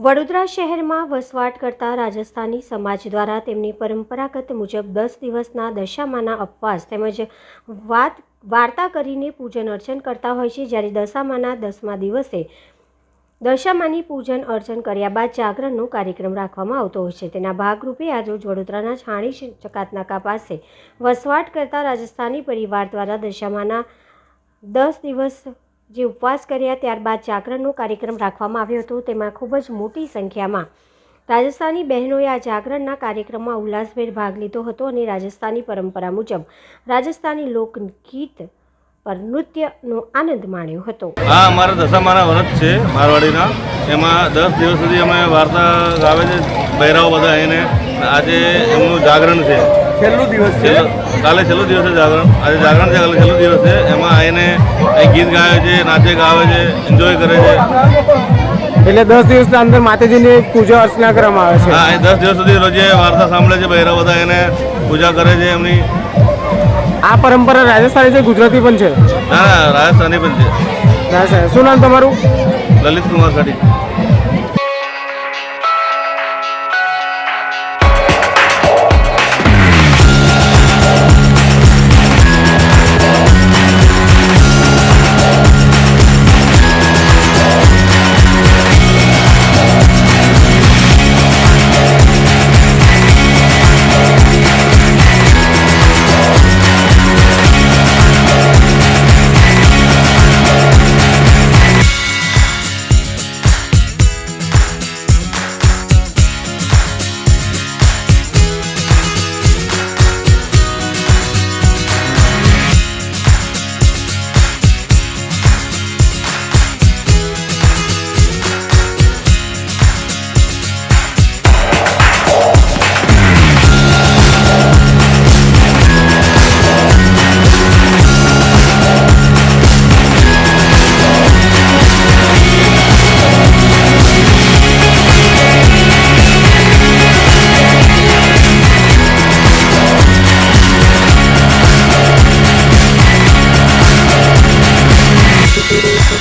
વડોદરા શહેરમાં વસવાટ કરતા રાજસ્થાની સમાજ દ્વારા તેમની પરંપરાગત મુજબ દસ દિવસના દશામાના ઉપવાસ તેમજ વાત, વાર્તા કરીને પૂજન અર્ચન કરતા હોય છે. જ્યારે દશામાના દસમા દિવસે દશામાની પૂજન અર્ચન કર્યા બાદ જાગરણનો કાર્યક્રમ રાખવામાં આવતો હોય છે. તેના ભાગરૂપે આજરોજ વડોદરાના છાણી ચકાતનાકા પાસે વસવાટ કરતા રાજસ્થાની પરિવાર દ્વારા દશામાના દસ દિવસ જે ઉપવાસ કર્યા ત્યારબાદ જાગરણનો કાર્યક્રમ રાખવામાં આવ્યો હતો, તેમાં ખૂબ જ મોટી સંખ્યામાં રાજસ્થાની બહેનોએ આ જાગરણના કાર્યક્રમમાં ઉલ્લાસભેર ભાગ લીધો હતો અને રાજસ્થાની પરંપરા મુજબ રાજસ્થાની લોકગીત પર નૃત્યનો આનંદ માણ્યો હતો. આ અમારા દશામાના વ્રત છે, મારવાડીના. એમાં દસ દિવસ સુધી અમે વાર્તા ગાવે છે બહેરાઓ બધા એને આજે એમનું જાગરણ છે. છેલ્લું દિવસ છે. કાલે છેલ્લો દિવસ છે જાગરણ. આજે જાગરણ છે કાલે છેલ્લો દિવસ છે. એમાં આવીને અહીં ગીત ગાવે છે નાચે ગાવે છે એન્જોય કરે છે. એટલે દસ દિવસના અંદર માતાજીની પૂજા અર્ચના કરવામાં આવે છે. હા એ દસ દિવસ સુધી રોજે વાર્તા સાંભળે છે બહેરા બધા એને પૂજા કરે છે એમની. આ પરંપરા રાજસ્થાની છે ગુજરાતી પણ છે? ના ના રાજસ્થાની પણ છે. રાજસ્થાની. શું નામ તમારું? લલિત કુમાર સાડી.